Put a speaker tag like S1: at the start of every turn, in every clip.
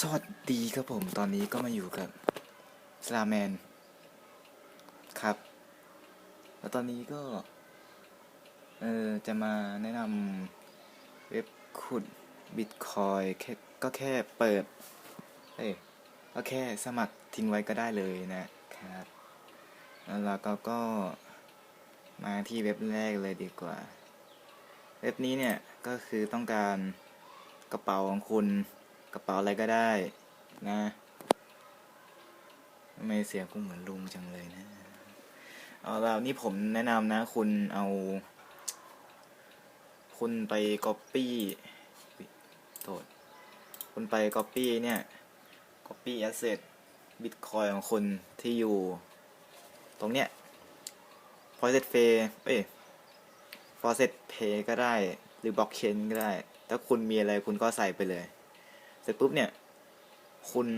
S1: สวัสดีครับผมตอนนี้ก็มาอยู่กับสลาแมนครับ แล้วตอนนี้ก็ เออจะมาแนะนำเว็บขุดบิตคอยแค่ก็แค่เปิด เอ้ยก็แค่สมัครทิ้งไว้ก็ได้เลยนะครับ แล้วเราก็ก็มาที่เว็บแรกเลยดีกว่า เว็บนี้เนี่ย ก็คือต้องการกระเป๋าของคุณ กระเป๋าอะไรก็ได้นะทำไมเสียงกูเหมือนลุงจังเลยนะ เอาละนี่ผมแนะนำนะ คุณเอา คุณไปก๊อปปี้โทษคุณไปก๊อปปี้เนี่ยก๊อปปี้แอสเซทบิตคอยของคุณที่อยู่ ตรงเนี้ย f o r e s t Pay เอ้ย f o r e s t Pay ก็ได้ หรือบล็อกเชนก็ได้ ถ้าคุณมีอะไรคุณก็ใส่ไปเลย เสร็จปุ๊บเนี่ย คุณ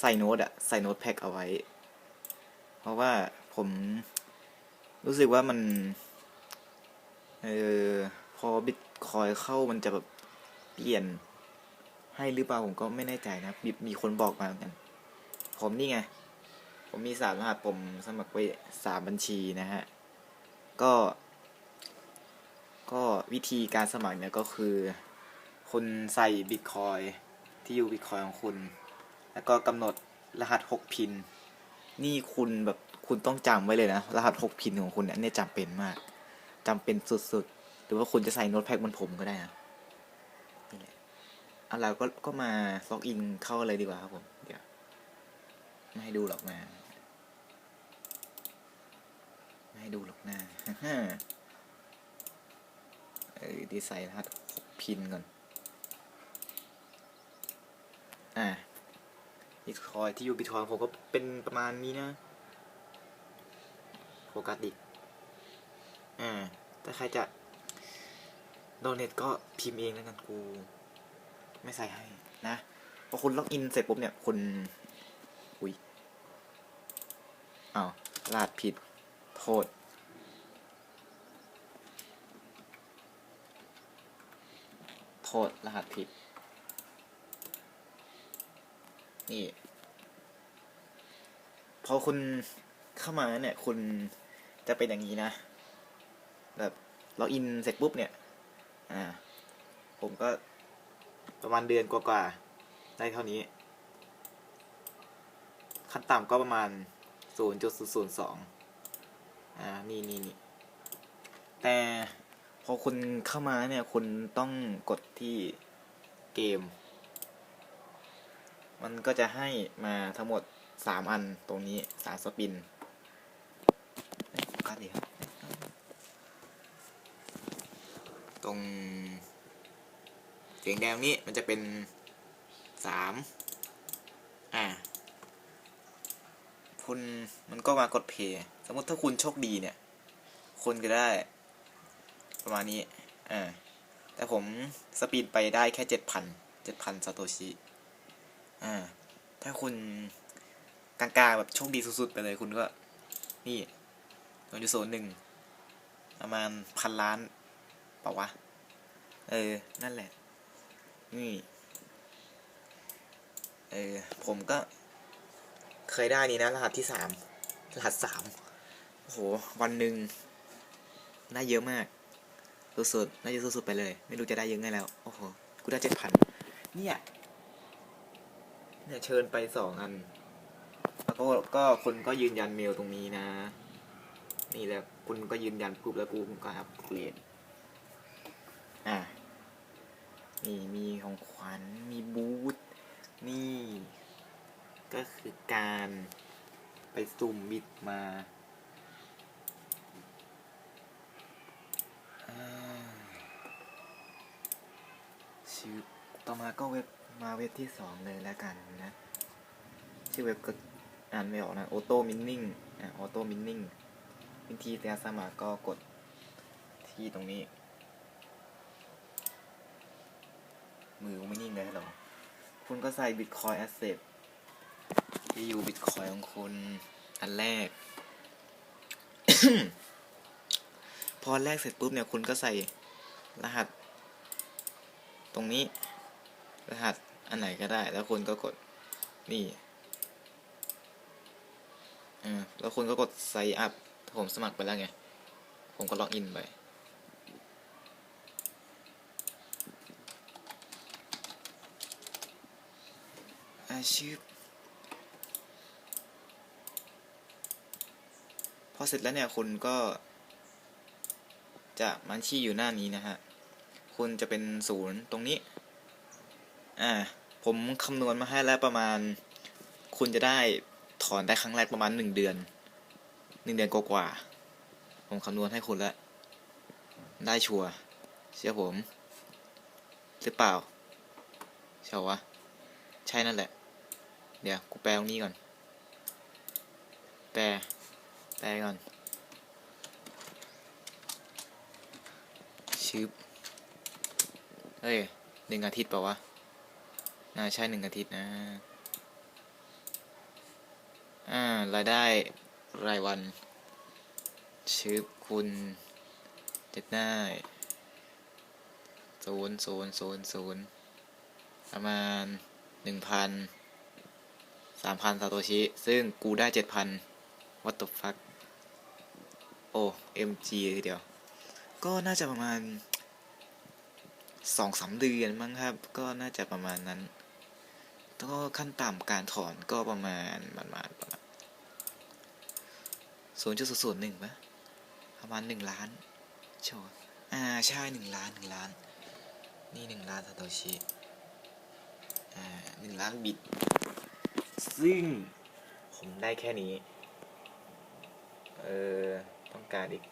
S1: ใส่โน้ตอะใส่โน้ตแพ็กเอาไว้ เพราะว่าผมรู้สึกว่ามัน เออพอบิตคอยเข้ามันจะแบบเปลี่ยนให้หรือเปล่าผมก็ไม่แน่ใจนะมีมีคนบอกมาเหมือนกัน ผมนี่ไง ผมมีสามรหัสผมสมัครไว้สามบัญชีนะฮะ ก็ ก็วิธีการสมัครเนี่ยก็คือ คุณใส่บิตคอยที่อยู่บิตคอยของคุณ แล้วก็กำหนดรหัสหกพิน นี่คุณแบบคุณต้องจำไว้เลยนะ รหัสหกพินของคุณเนี่ยนี่จำเป็นมากจำเป็นสุดๆ หรือว่าคุณจะใส่โน้ตแพ็กบนผมก็ได้นะนี่แหละเอาเราก็ก็มาล็อกอินเข้าเลยดีกว่าครับผม เดี๋ยวไม่ให้ดูหรอกนะไม่ให้ดูหรอกนะเออดีไซน์รหัสหกพินก่อน อ่าบิตคอยที่อยู่บิตคอยผมก็เป็นประมาณนี้นะโฟกัสดิอ่าถ้าใครจะโดเนทก็พิมพ์เองแล้วกันกู ไม่ใส่ให้นะพอคุณล็อกอินเสร็จปุ๊บเนี่ยคุณอุ้ยอ้าวลาดผิด โทษ โทษ รหัสผิด นี่พอคุณเข้ามาเนี่ย คุณจะเป็นอย่างนี้นะ แบบล็อกอินเสร็จปุ๊บเนี่ย อ่า ผมก็ประมาณเดือนกว่าๆ ได้เท่านี้ ขั้นต่ำก็ประมาณ 0.002 อ่า นี่นี่นี่ แต่พอคุณเข้ามาเนี่ย คุณต้องกดที่เกม มันก็จะให้มาทั้งหมดสามอันตรงนี้สามสปินเอ้ยโฟกัสดีครับ ตรงเสียงแดงนี้มันจะเป็นสามอ่า คุณมันก็มากดเพย์สมมติถ้าคุณโชคดีเนี่ย คุณก็ได้ ประมาณนี้ อ่า แต่ผมสปีดไปได้แค่เจ็ดพันเจ็ดพันซาโตชิ อ่า ถ้าคุณกลางๆแบบโชคดีสุดๆไปเลยคุณก็ นี่ตัวจุดศูนย์หนึ่งประมาณพันล้านเปล่าวะ เออ นั่นแหละ นี่ เออ ผมก็ เคยได้นี่นะ รหัสที่สามรหัสสามโอ้โห วันหนึ่งได้เยอะมากสุดๆน่าจะสุดๆไปเลย ไม่รู้จะได้เยอะไงแล้ว โอ้โห กูได้เจ็ดพันเนี่ย เนี่ยเชิญไปสองอัน แล้วก็ก็คุณก็ยืนยันเมลตรงนี้นะ นี่แหละคุณก็ยืนยันปุ๊บแล้วกูก็อัปเกรดอะนี่มีของขวัญมีบูธนี่ ก็คือการไปสุ่มบิดมาชื่อต่อมาก็เว็บ มาเว็บที่สองเลยแล้วกันนะ ชื่อเว็บก็อ่านไม่ออกนะ Auto Mining อะ Auto Mining วิธีการสมัครก็กดที่ตรงนี้ มือไม่นิ่งเลยหรอคุณก็ใส่ Bitcoin Asset ที่อยู่ Bitcoin ของคุณอันแรก พอแรกเสร็จปุ๊บเนี่ยคุณก็ใส่รหัส ตรงนี้ รหัสอันไหนก็ได้ แล้วคุณก็กดนี่อ่าแล้วคุณก็กด sign up ผมสมัครไปแล้วไง ผมก็ล็อกอินไปอาชีพพอเสร็จแล้วเนี่ยคุณก็ จะมันชี้อยู่หน้านี้นะฮะ คุณจะเป็นศูนย์ตรงนี้ อ่า ผมคำนวณมาให้แล้วประมาณ คุณจะได้ถอนได้ครั้งแรกประมาณหนึ่งเดือนหนึ่งเดือนกว่าๆผมคำนวณให้คุณแล้วได้ชัวเชื่อผม หรือเปล่าใช่วะใช่นั่นแหละ เดี๋ยวกูแปลตรงนี้ก่อน แปล แปลก่อนชืบเฮ้ยหนึ่งอาทิตย์เปล่าวะ น่าใช่หนึ่งอาทิตย์นะ อ่ารายได้รายวัน ชืบคุณเจะได้ศูนย์ศูนย์ศูนย์ศูนย์ประมาณหนึ่งพันสามพันซาโตชิ ซึ่งกูได้เจ็ดพัน what the fuck โอ้ MG เลยทีเดียว ก็น่าจะประมาณสองสามเดือนมั้งครับ ก็น่าจะประมาณนั้น แล้วก็ขั้นต่ำการถอนก็ประมาณประมาณประมาณศูนย์จุดศูนย์หนึ่งปะประมาณหนึ่งล้านโชว์อ่าใช่หนึ่งล้านหนึ่งล้าน นี่หนึ่งล้านซาโตชิอ่าหนึ่งล้านบิต ซึ่งผมได้แค่นี้ เออ ต้องการอีก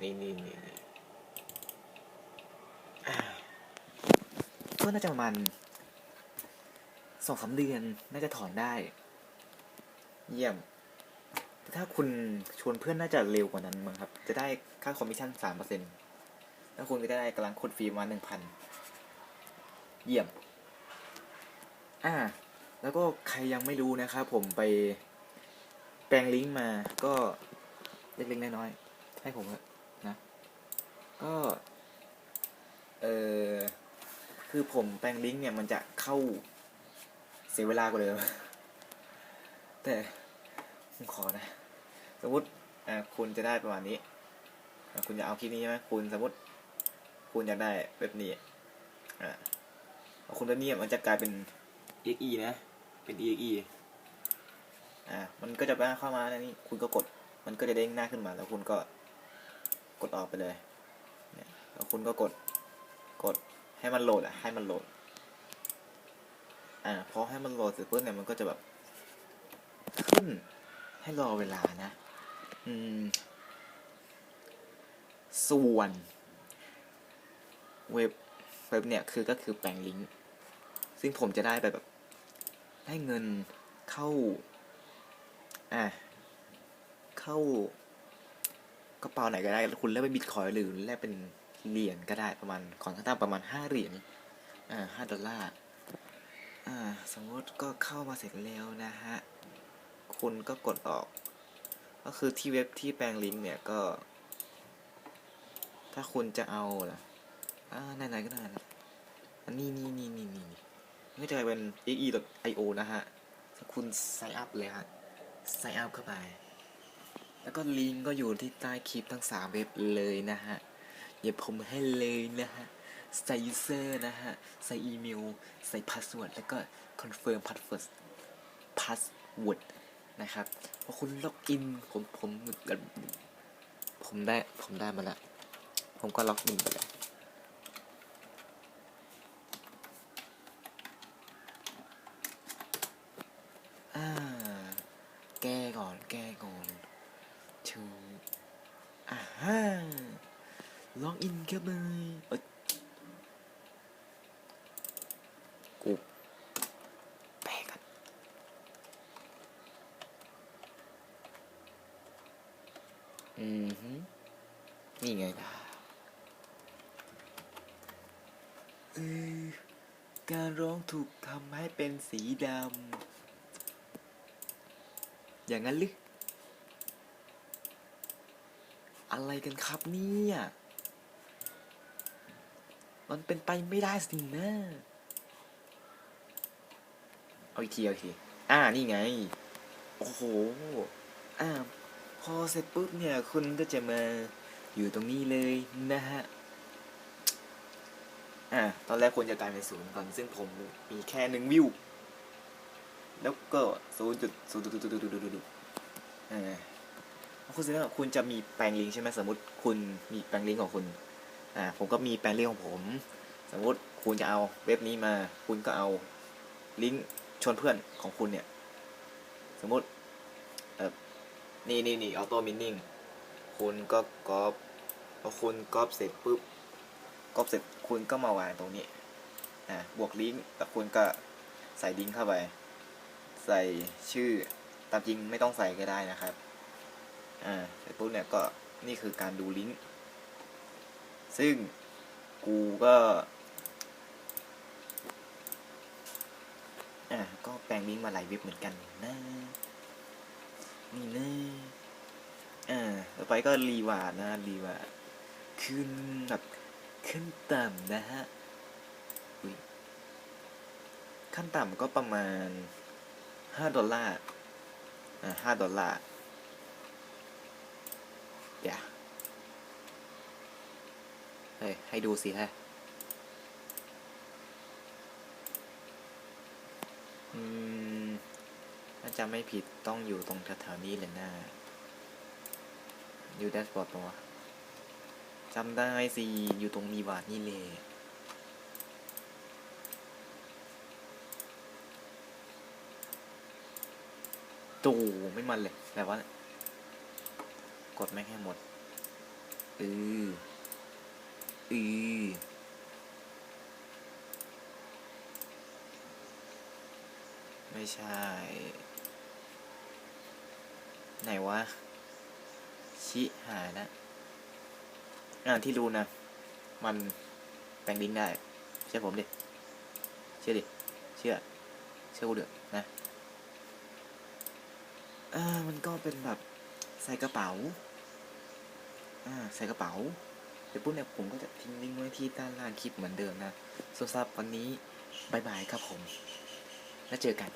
S1: นี่นี่นี่นี่อ่าก็น่าจะประมาณ สองสามเดือนน่าจะถอนได้ เยี่ยม แต่ถ้าคุณชวนเพื่อนน่าจะเร็วกว่านั้นมั้งครับ จะได้ค่าคอมมิชชั่นสามเปอร์เซ็นต์แล้วคุณก็จะได้กำลังคดฟรีมาหนึ่งพันเยี่ยม อ่า แล้วก็ใครยังไม่รู้นะครับผมไปแปลงลิงก์มาก็เล็กๆน้อยๆให้ผมนะ ก็ เออคือผมแปลงลิงก์เนี่ยมันจะเข้า เสียเวลากว่าเดิมแต่ผมขอนะ สมมติอ่าคุณจะได้ประมาณนี้ คุณจะเอาคลิปนี้ใช่ไหมคุณสมมติ คุณอยากได้แบบนี้อ่าคุณตัวนี้มันจะกลายเป็น exe นะ เป็น exe อ่า มันก็จะเข้ามาในนี้คุณก็กด มันก็จะเด้งหน้าขึ้นมา แล้วคุณก็กดออกไปเลย เนี่ย แล้วคุณก็กด กดให้มันโหลดอะ ให้มันโหลด อ่าพอให้มันโหลดเสร็จปุ๊บเนี่ยมันก็จะแบบขึ้นให้รอเวลานะ อืม ส่วน เว็บเว็บเนี่ยคือก็คือแปลงลิงก์ซึ่งผมจะได้ไปแบบ ได้เงินเข้า อะเข้ากระเป๋าไหนก็ได้ คุณแลกเป็นบิตคอยหรือแลกเป็นเหรียญก็ได้ประมาณของขั้นต่ำประมาณห้าเหรียญอ่าห้าดอลลาร์ อ่าสมมติก็เข้ามาเสร็จแล้วนะฮะ คุณก็กดออก ก็คือที่เว็บที่แปลงลิงก์เนี่ยก็ ถ้าคุณจะเอาล่ะอ่าไหนๆก็ได้นะอันนี้นี่นี่นี่นี่นี่ก็จะเป็น xe.io นะฮะถ้าคุณ sign up เลยฮะ sign up เข้าไป แล้วก็ลิงก์ก็อยู่ที่ใต้คลิปทั้ง3เว็บเลยนะฮะเดี๋ยวผมให้เลยนะฮะ ใส่ user นะฮะ ใส่อีเมล ใส่ password แล้วก็ confirm password password นะครับพอคุณล็อกอินผมผมผมได้ผมได้มาล้วผมก็ล็อกอินไปเลยอ่าแก้ก่อน แก้ก่อนชูอ่าฮะล็อกอินครับเลยเอ้ยกูแปลกัน อืมฮึนี่ไงล่ะเออการร้อง ถูกทำให้เป็นสีดำ อย่างนั้นหรือ อะไรกันครับเนี่ย มันเป็นไปไม่ได้สินะ เอาอีกทีเอาอีกที อ่า นี่ไง โอ้โห อ่า พอเสร็จปุ๊บเนี่ย คุณก็จะมาอยู่ตรงนี้เลยนะฮะ อ่า ตอนแรกควรจะกลายเป็นศูนย์ก่อน ซึ่งผมมีแค่หนึ่งวิว แล้วก็ศูนย์จุดศูนย์จุดจุดจุดจุดจุดอ่าคุณแสดงว่าคุณจะมีแปลงลิงใช่ไหมสมมติคุณมีแปลงลิงของคุณ อ่า ผมก็มีแปลงลิงของผม สมมติคุณจะเอาเว็บนี้มา คุณก็เอาลิงก์ชวนเพื่อนของคุณเนี่ย สมมติเออนี่นี่นี่ออโต้มินนิ่งคุณก็ก๊อปพอคุณก๊อปเสร็จปุ๊บก๊อปเสร็จ คุณก็มาวางตรงนี้อ่าบวกลิงก์แต่คุณก็ใส่ลิงก์เข้าไป ใส่ชื่อตามจริงไม่ต้องใส่ก็ได้นะครับอ่าเสร็จปุ๊บเนี่ยก็นี่คือการดูลิงก์ซึ่งกูก็อ่าก็แปลงลิงก์มาหลายเว็บเหมือนกันนะนี่นะอ่าต่อไปก็รีวาร์ดนะรีวาร์ดขึ้นแบบ ขึ้นต่ำนะฮะขั้นต่ำก็ประมาณห้าดอลลาร์ อ่าห้าดอลลาร์ เดี๋ยวเฮ้ย ให้ดูสิฮะอืมถ้าจำไม่ผิดต้องอยู่ตรงแถวๆนี้เลยนะอยู่แดชบอร์ดปะวะ จำได้สิ อยู่ตรงรีวาร์ดนี่เลยตูไม่มันเลยแต่ว่ากดไม่ให้หมด อือ อือไม่ใช่ ไหนวะ ชิหายแล้ว อ่าที่รู้นะ มันแปลงลิงได้ เชื่อผมดิ เชื่อดิ เชื่อ เชื่อกูเดือดนะอ่ามันก็เป็นแบบใส่กระเป๋า อ่า ใส่กระเป๋า เดี๋ยวปุ๊บเนี่ยผมก็จะทิ้งลิงก์ไว้ที่ด้านล่างคลิปเหมือนเดิมนะส่วนสำหรับวันนี้บายบายครับผม แล้วเจอกัน